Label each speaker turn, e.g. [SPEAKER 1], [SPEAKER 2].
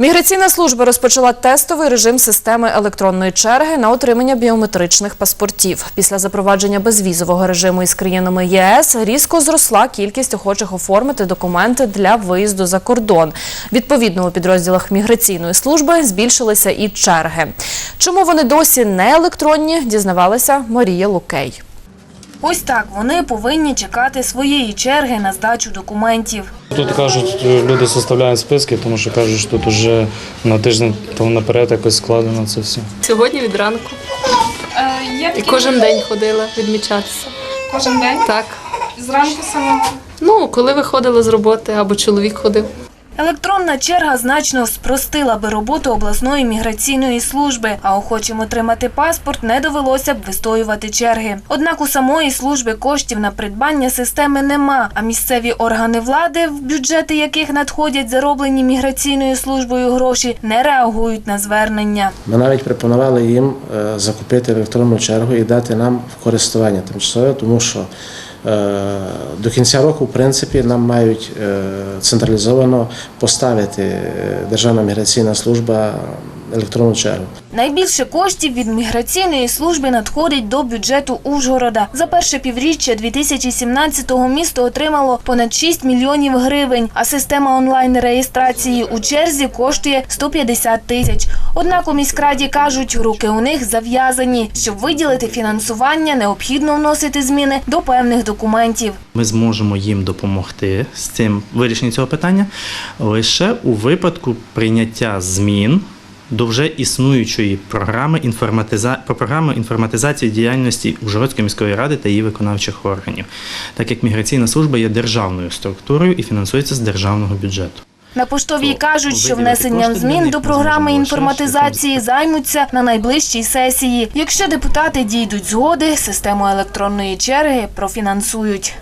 [SPEAKER 1] Міграційна служба розпочала тестовий режим системи електронної черги на отримання біометричних паспортів. Після запровадження безвізового режиму із країнами ЄС різко зросла кількість охочих оформити документи для виїзду за кордон. Відповідно, у підрозділах міграційної служби збільшилися і черги. Чому вони досі не електронні, дізнавалася Марія Лукей.
[SPEAKER 2] Ось так вони повинні чекати своєї черги на здачу документів.
[SPEAKER 3] Тут кажуть, люди составляють списки, тому що кажуть, що тут вже на тиждень тому наперед якось складено це все.
[SPEAKER 4] Сьогодні від ранку.
[SPEAKER 5] Е,
[SPEAKER 4] І кожен день ходила відмічатися.
[SPEAKER 5] кожен день
[SPEAKER 4] Так.
[SPEAKER 5] зранку самого.
[SPEAKER 4] Ну, коли виходила з роботи або чоловік ходив.
[SPEAKER 2] Електронна черга значно спростила би роботу обласної міграційної служби, а охочим отримати паспорт не довелося б вистоювати черги. Однак у самої служби коштів на придбання системи нема, а місцеві органи влади, в бюджети яких надходять зароблені міграційною службою гроші, не реагують на звернення.
[SPEAKER 6] Ми навіть пропонували їм е, закупити електронну чергу і дати нам в користування тимчасове, тому що до кінця року, в принципі, нам мають е, централізовано поставити е, Державна міграційна служба електронну чергу.
[SPEAKER 2] Найбільше коштів від міграційної служби надходить до бюджету Ужгорода. За перше півріччя 2017-го місто отримало понад 6 мільйонів гривень, а система онлайн-реєстрації у черзі коштує 150 тисяч. Однак у міськраді кажуть, руки у них зав'язані. Щоб виділити фінансування, необхідно вносити зміни до певних документів.
[SPEAKER 7] Ми зможемо їм допомогти з цим вирішенням цього питання лише у випадку прийняття змін до вже існуючої програми інформатиза... про програму інформатизації діяльності Ужгородської міської ради та її виконавчих органів, так як міграційна служба є державною структурою і фінансується з державного бюджету.
[SPEAKER 2] На поштовій кажуть, що внесенням змін до програми інформатизації займуться на найближчій сесії. Якщо депутати дійдуть згоди, систему електронної черги профінансують.